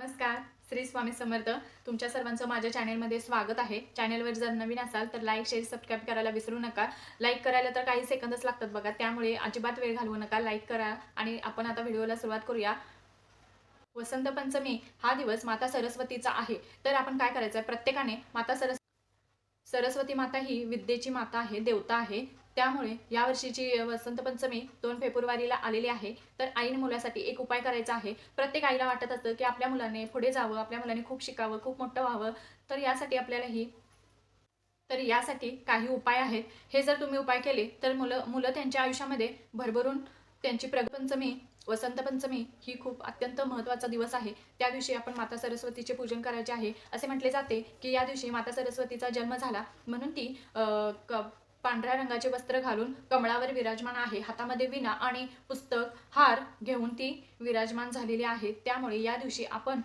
नमस्कार श्री स्वामी समर्थ. तुमच्या सर्वांचं माझ्या चॅनेलमध्ये स्वागत आहे. चॅनेलवर जर नवीन असाल तर लाईक शेअर सबस्क्राईब करायला विसरू नका. लाईक करायला तर काही सेकंदच लागतात बघा. त्यामुळे अजिबात वेळ घालवू नका. लाईक करा आणि आपण आता व्हिडिओला सुरुवात करूया. वसंत पंचमी हा दिवस माता सरस्वतीचा आहे. तर आपण काय करायचं आहे प्रत्येकाने माता सरस सरस्वती माता ही विद्येची माता आहे देवता आहे. त्यामुळे यावर्षीची वसंत पंचमी दोन फेब्रुवारीला आलेली आहे. तर आईने मुलासाठी एक उपाय करायचा आहे. प्रत्येक आईला वाटत असतं की आपल्या मुलाने पुढे जावं आपल्या मुलाने खूप शिकावं खूप मोठं व्हावं. तर यासाठी आपल्याला ही तर यासाठी काही उपाय आहेत. हे जर तुम्ही उपाय केले तर मुलं मुलं त्यांच्या आयुष्यामध्ये भरभरून त्यांची प्रगपंचमी वसंत पंचमी ही खूप अत्यंत महत्त्वाचा दिवस आहे. त्या दिवशी आपण माता सरस्वतीचे पूजन करायचे आहे. असे म्हटले जाते की या दिवशी माता सरस्वतीचा जन्म झाला. म्हणून ती क पांढऱ्या रंगाचे वस्त्र घालून कमळावर विराजमान आहे. हातामध्ये विणा आणि पुस्तक हार घेऊन ती विराजमान झालेली आहे. त्यामुळे या दिवशी आपण